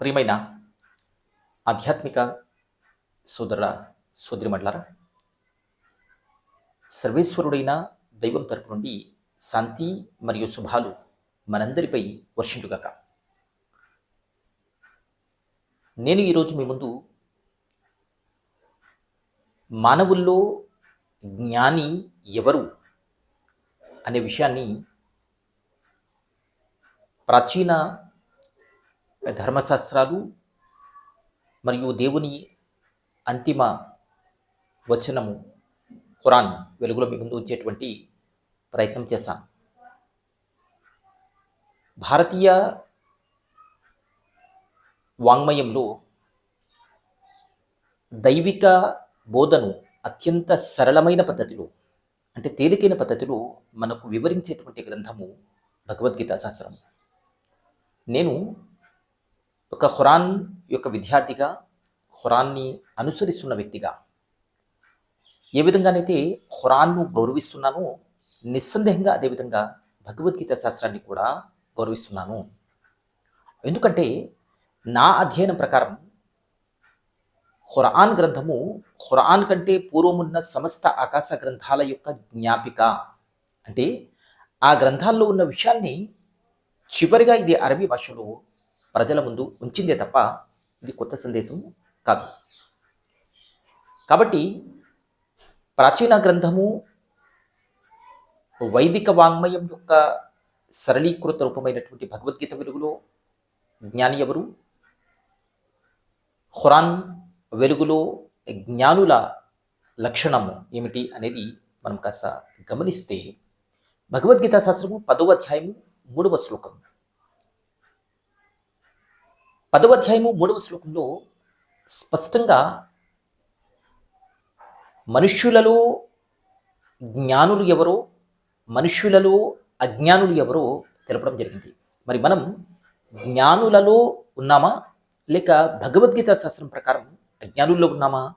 ప్రియమైన ఆధ్యాత్మిక సోదర సోదరిమండలారా సర్వేశ్వరుడైన దైవం తరపు నుండి శాంతి మరియు శుభాలు మనందరిపై వర్షించుగాక. నేను ఈరోజు మీ ముందు మానవుల్లో జ్ఞాని ఎవరు అనే విషయాన్ని ప్రాచీన ధర్మశాస్త్రాలు మరియు దేవుని అంతిమ వచనము ఖురాన్ వెలుగులో మీ ముందు ఉంచేటువంటి ప్రయత్నం చేశాను. భారతీయ వాంగ్మయంలో దైవిక బోధను అత్యంత సరళమైన పద్ధతిలో అంటే తేలికైన పద్ధతిలో మనకు వివరించేటువంటి గ్రంథము భగవద్గీత శాస్త్రం నేను ఒక ఖురాన్ యొక్క విద్యార్థిగా ఖురాన్ని అనుసరిస్తున్న వ్యక్తిగా. ఏ విధంగానైతే ఖురాన్ను గౌరవిస్తున్నానో నిస్సందేహంగా అదేవిధంగా భగవద్గీత శాస్త్రాన్ని కూడా గౌరవిస్తున్నాను. ఎందుకంటే నా అధ్యయనం ప్రకారం ఖురాన్ గ్రంథము ఖురాన్ కంటే పూర్వమున్న సమస్త ఆకాశ గ్రంథాల యొక్క జ్ఞాపిక. అంటే ఆ గ్రంథాల్లో ఉన్న విషయాన్ని చివరిగా ఇది అరబీ భాషలో ప్రజల ముందు ఉంచిందే తప్ప ఇది కొత్త సందేశం కాదు. కాబట్టి ప్రాచీన గ్రంథము వైదిక వాంగ్మయం యొక్క సరళీకృత రూపమైనటువంటి భగవద్గీత వెలుగులో జ్ఞాని ఎవరు? ఖురాన్ వెలుగులో జ్ఞానుల లక్షణము ఏమిటి అనేది మనం కాస్త గమనిస్తే భగవద్గీత శాస్త్రము పదవ అధ్యాయము మూడవ శ్లోకం. పదవ అధ్యాయము మూడవ శ్లోకంలో స్పష్టంగా మనుష్యులలో జ్ఞానులు ఎవరో మనుష్యులలో అజ్ఞానులు ఎవరో తెలపడం జరిగింది. మరి మనం జ్ఞానులలో ఉన్నామా? లేక భగవద్గీత శాస్త్రం ప్రకారం అజ్ఞానుల్లో ఉన్నామా?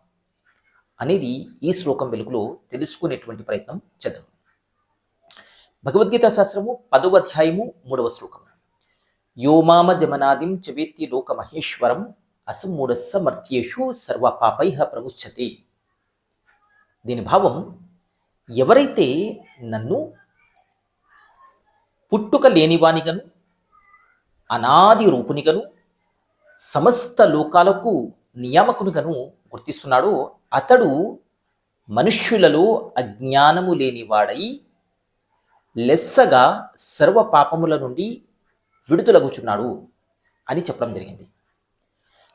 అనేది ఈ శ్లోకం వెలుగులో తెలుసుకునేటువంటి ప్రయత్నం చేద్దాం. భగవద్గీత శాస్త్రము పదవ అధ్యాయము మూడవ శ్లోకము యోమామ జమనాదిం చవేత్తి లోకమహేశ్వరం అసమూఢస్స మర్త్యేషు సర్వ పాపై ప్రముచ్చతి దీని భావం ఎవరైతే నన్ను పుట్టుక లేనివానిగను అనాది రూపునిగను సమస్త లోకాలకు నియామకునిగను గుర్తిస్తున్నాడో అతడు మనుష్యులలో అజ్ఞానము లేనివాడై లెస్సగా సర్వ పాపముల నుండి విడుదలగుచున్నాడు అని చెప్పడం జరిగింది.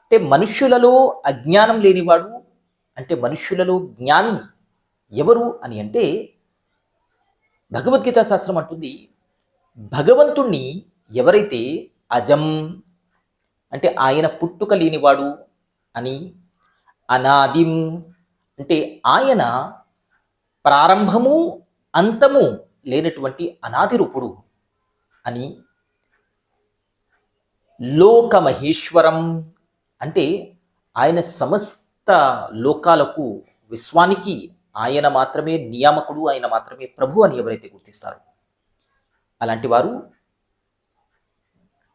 అంటే మనుష్యులలో అజ్ఞానం లేనివాడు అంటే మనుష్యులలో జ్ఞాని ఎవరు అని అంటే భగవద్గీత శాస్త్రం అంటుంది భగవంతుణ్ణి ఎవరైతే అజం అంటే ఆయన పుట్టుక లేనివాడు అని అనాదిం అంటే ఆయన ప్రారంభము అంతము లేనటువంటి అనాది రూపుడు అని లోకమహేశ్వరం అంటే ఆయన సమస్త లోకాలకు విశ్వానికి ఆయన మాత్రమే నియామకుడు ఆయన మాత్రమే ప్రభు అని ఎవరైతే గుర్తిస్తారో. అలాంటి వారు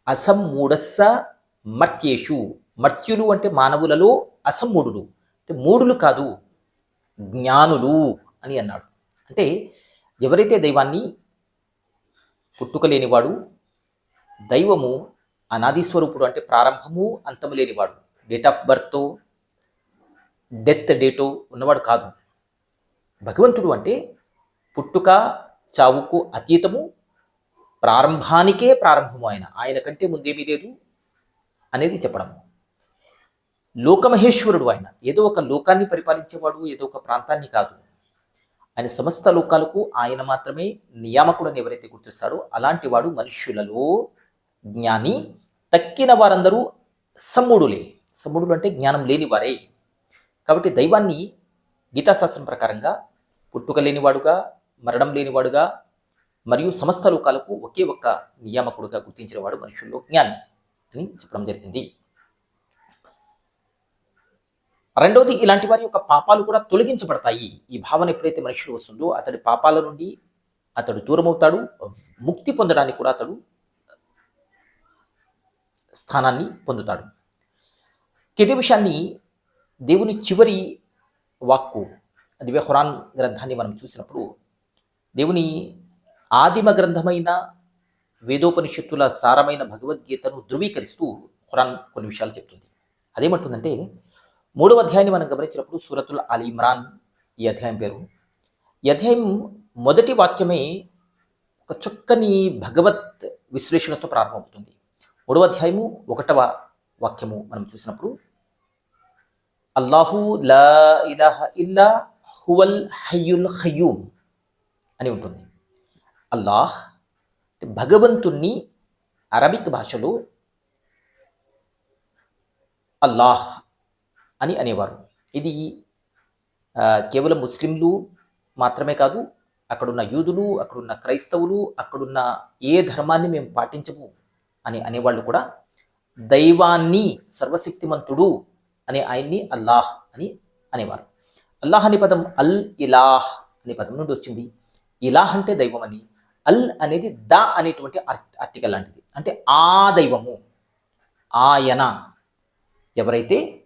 అసమ్మూఢస్స మర్త్యేషు. మర్త్యులు అంటే మానవులలో అసమ్మూఢులు అంటే మూడులు కాదు జ్ఞానులు అని అన్నాడు. అంటే ఎవరైతే దైవాన్ని పుట్టుకలేనివాడు దైవము అనాది స్వరూపుడు అంటే ప్రారంభము అంతము లేనివాడు. డేట్ ఆఫ్ బర్త్ డెత్ డేటో ఉన్నవాడు కాదు. భగవంతుడు అంటే పుట్టుక చావుకు అతీతము ప్రారంభానికే ప్రారంభము ఆయన. ఆయన కంటే ముందేమీ లేదు అనేది చెప్పడం. లోకమహేశ్వరుడు ఆయన. ఏదో ఒక లోకాన్ని పరిపాలించేవాడు ఏదో ఒక ప్రాంతాన్ని కాదు. ఆయన సమస్త లోకాలకు ఆయన మాత్రమే నియామకుడు అని ఎవరైతే గుర్తిస్తాడో అలాంటి వాడు మనుష్యులలో జ్ఞాని తక్కిన వారందరూ సమ్ముడులే. సమ్ముడులు అంటే జ్ఞానం లేని వారే. కాబట్టి దైవాన్ని గీతాశాస్త్రం ప్రకారంగా పుట్టుక లేనివాడుగా మరణం లేనివాడుగా మరియు సమస్త లోకాలకు ఒకే ఒక్క నియామకుడుగా గుర్తించినవాడు మనుషుల్లో జ్ఞాని అని చెప్పడం జరిగింది. రెండవది ఇలాంటి వారి యొక్క పాపాలు కూడా తొలగించబడతాయి. ఈ భావన ఎప్పుడైతే మనుషులు వస్తుందో అతడి పాపాల నుండి అతడు దూరమవుతాడు ముక్తి పొందడానికి కూడా అతడు స్థానాన్ని పొందుతాడు. ఇదే విషయాన్ని దేవుని చివరి వాక్కు దివ్య ఖురాన్ గ్రంథాన్ని మనం చూసినప్పుడు దేవుని ఆదిమ గ్రంథమైన వేదోపనిషత్తుల సారమైన భగవద్గీతను ధృవీకరిస్తూ ఖురాన్ కొన్ని విషయాలు చెప్తుంది. అదేమంటుందంటే మూడవ అధ్యాయాన్ని మనం గమనించినప్పుడు సూరతుల్ అలీ ఇమ్రాన్ ఈ అధ్యాయం పేరు. ఈ అధ్యాయం మొదటి వాక్యమే ఒక చక్కని భగవత్ విశ్లేషణతో ప్రారంభమవుతుంది. మూడవ అధ్యాయము ఒకటవ వాక్యము మనం చూసినప్పుడు అల్లాహు లా ఇలాహ ఇల్లా హువల్ హయ్యుల్ హయ్యూమ్ అని ఉంటుంది. అల్లాహ్ భగవంతుణ్ణి అరబిక్ భాషలో అల్లాహ్ అని అనేవారు. ఇది కేవలం ముస్లింలు మాత్రమే కాదు అక్కడున్న యూదులు అక్కడున్న క్రైస్తవులు అక్కడున్న ఏ ధర్మాన్ని మేము పాటించము అని అనేవాళ్ళు కూడా దైవాన్ని సర్వశక్తిమంతుడు అనే ఆయన్ని అల్లాహ్ అని అనేవారు. అల్లాహ్ అనే పదం అల్ ఇలాహ్ అనే పదం నుండి వచ్చింది. ఇలాహ్ అంటే దైవం అని అల్ అనేది ద అనేటువంటి ఆర్- ఆర్టికల్ లాంటిది. అంటే ఆ దైవము ఆయన ఎవరైతే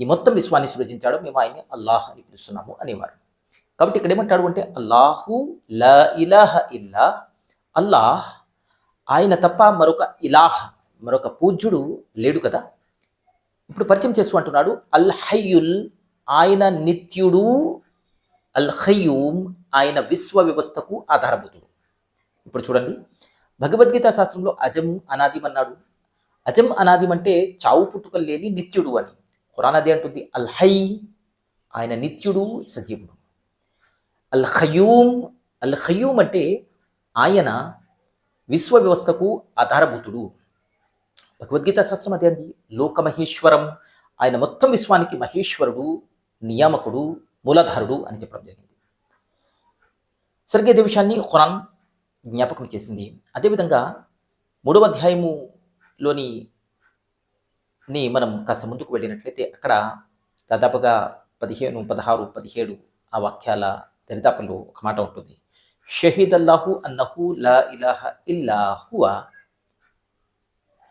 ఈ మొత్తం విశ్వాన్ని సృజించాడో మేము ఆయన్ని అల్లాహ్ అని పిలుస్తున్నాము అనేవారు. కాబట్టి ఇక్కడ ఏమంటాడు అంటే అల్లాహు ల ఇలాహ ఇల్లా అల్లాహ్ ఆయన తప్ప మరొక ఇలాహ్ మరొక పూజ్యుడు లేడు కదా? ఇప్పుడు పరిచయం చేస్తూ అంటున్నాడు అల్ హయ్యుల్ ఆయన నిత్యుడు అల్ హయ్యూమ్ ఆయన విశ్వ వ్యవస్థకు ఆధారభూతుడు. ఇప్పుడు చూడండి భగవద్గీత శాస్త్రంలో అజం అనాదిం అన్నాడు. అజం అనాదిం అంటే చావు పుట్టుకలు లేని నిత్యుడు అని. ఖురాన్ అదే అంటుంది అల్ హై ఆయన నిత్యుడు సజీవుడు. అల్ ఖయూమ్ అల్ ఖయూమ్ అంటే ఆయన విశ్వ వ్యవస్థకు ఆధారభూతుడు. భగవద్గీత శాస్త్రం అదే అంది. లోకమహేశ్వరం ఆయన మొత్తం విశ్వానికి మహేశ్వరుడు నియామకుడు మూలధారుడు అని చెప్పడం జరిగింది. సరిగ్గా ఇదే విషయాన్ని ఖురాన్ జ్ఞాపకం చేసింది. అదేవిధంగా మూడవ అధ్యాయములోని ని మనం కాస్త ముందుకు వెళ్ళినట్లయితే అక్కడ దాదాపుగా పదిహేను పదహారు పదిహేడు ఆ వాక్యాల దరిదాపుల్లో ఒక మాట ఉంటుంది. షహీద్ అల్లాహు అన్నహు లా ఇలాహ ఇల్లాహువ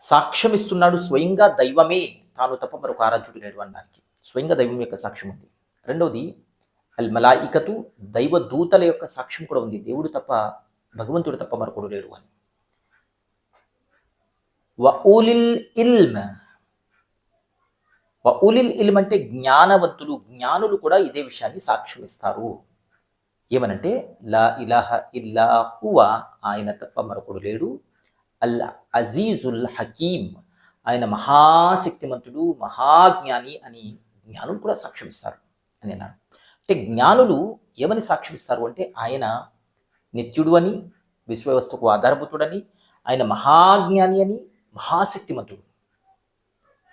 సాక్ష్యం సాక్ష్యమిస్తున్నాడు స్వయంగా దైవమే. తాను తప్ప మరొక ఆరాధ్యుడు లేడు అనడానికి స్వయంగా దైవం యొక్క సాక్ష్యం ఉంది. రెండవది అల్ మలాయికతు దైవ దూతల యొక్క సాక్ష్యం కూడా ఉంది. దేవుడు తప్ప భగవంతుడు తప్ప మరొకడు లేడు అని. వ ఇల్మ్. వ ఇల్మ్ అంటే జ్ఞానవంతులు జ్ఞానులు కూడా ఇదే విషయాన్ని సాక్ష్యం ఇస్తారు ఏమనంటే లా ఇలాహ ఇల్లా ఆయన తప్ప మరొకడు లేడు. అల్ అజీజుల్ హకీం ఆయన మహాశక్తిమంతుడు మహాజ్ఞాని అని జ్ఞానులు కూడా సాక్ష్యం ఇస్తారు అని అన్నాను అంటే జ్ఞానులు ఏమని సాక్ష్యం ఇస్తారు అంటే ఆయన నిత్యుడు అని విశ్వవ్యవస్థకు ఆధారభూతుడని ఆయన మహాజ్ఞాని అని మహాశక్తిమంతుడు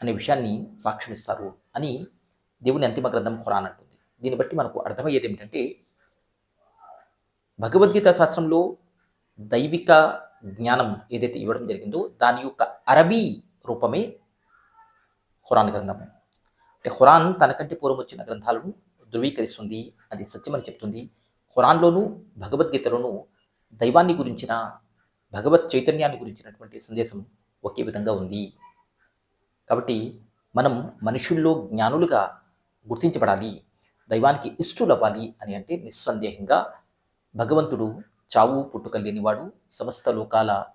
అనే విషయాన్ని సాక్ష్యం ఇస్తారు అని దేవుని అంతిమ గ్రంథం ఖురాన్ అంటుంది. దీన్ని బట్టి మనకు అర్థమయ్యేది ఏమిటంటే భగవద్గీత శాస్త్రంలో దైవిక జ్ఞానం ఏదైతే ఇవ్వడం జరిగిందో దాని యొక్క అరబీ రూపమే ఖురాన్ గ్రంథం అంటే ఖురాన్ తనకంటే పూర్వం వచ్చిన గ్రంథాలను ధృవీకరిస్తుంది అది సత్యమని చెప్తుంది. ఖురాన్లోనూ భగవద్గీతలోనూ దైవాన్ని గురించిన భగవత్ చైతన్యాన్ని గురించినటువంటి సందేశం ఒకే విధంగా ఉంది. కాబట్టి మనం మనుషుల్లో జ్ఞానులుగా గుర్తించబడాలి దైవానికి ఇష్టలవ్వాలి అని అంటే నిస్సందేహంగా భగవంతుడు చావు పుట్టుక లేనివాడు సమస్త లోకాల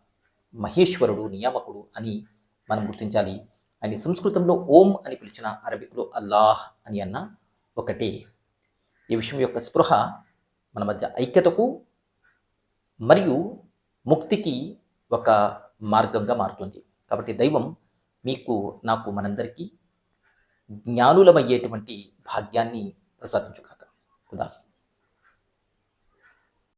మహేశ్వరుడు నియామకుడు అని మనం గుర్తించాలి. ఆయన సంస్కృతంలో ఓం అని పిలిచిన అరబిక్లో అల్లాహ్ అని అన్న ఒకటే. ఈ విషయం యొక్క స్పృహ మన మధ్య ఐక్యతకు మరియు ముక్తికి ఒక మార్గంగా మారుతుంది. కాబట్టి దైవం మీకు నాకు మనందరికీ జ్ఞానులమయ్యేటువంటి భాగ్యాన్ని ప్రసాదించుగాక. ఉదాసు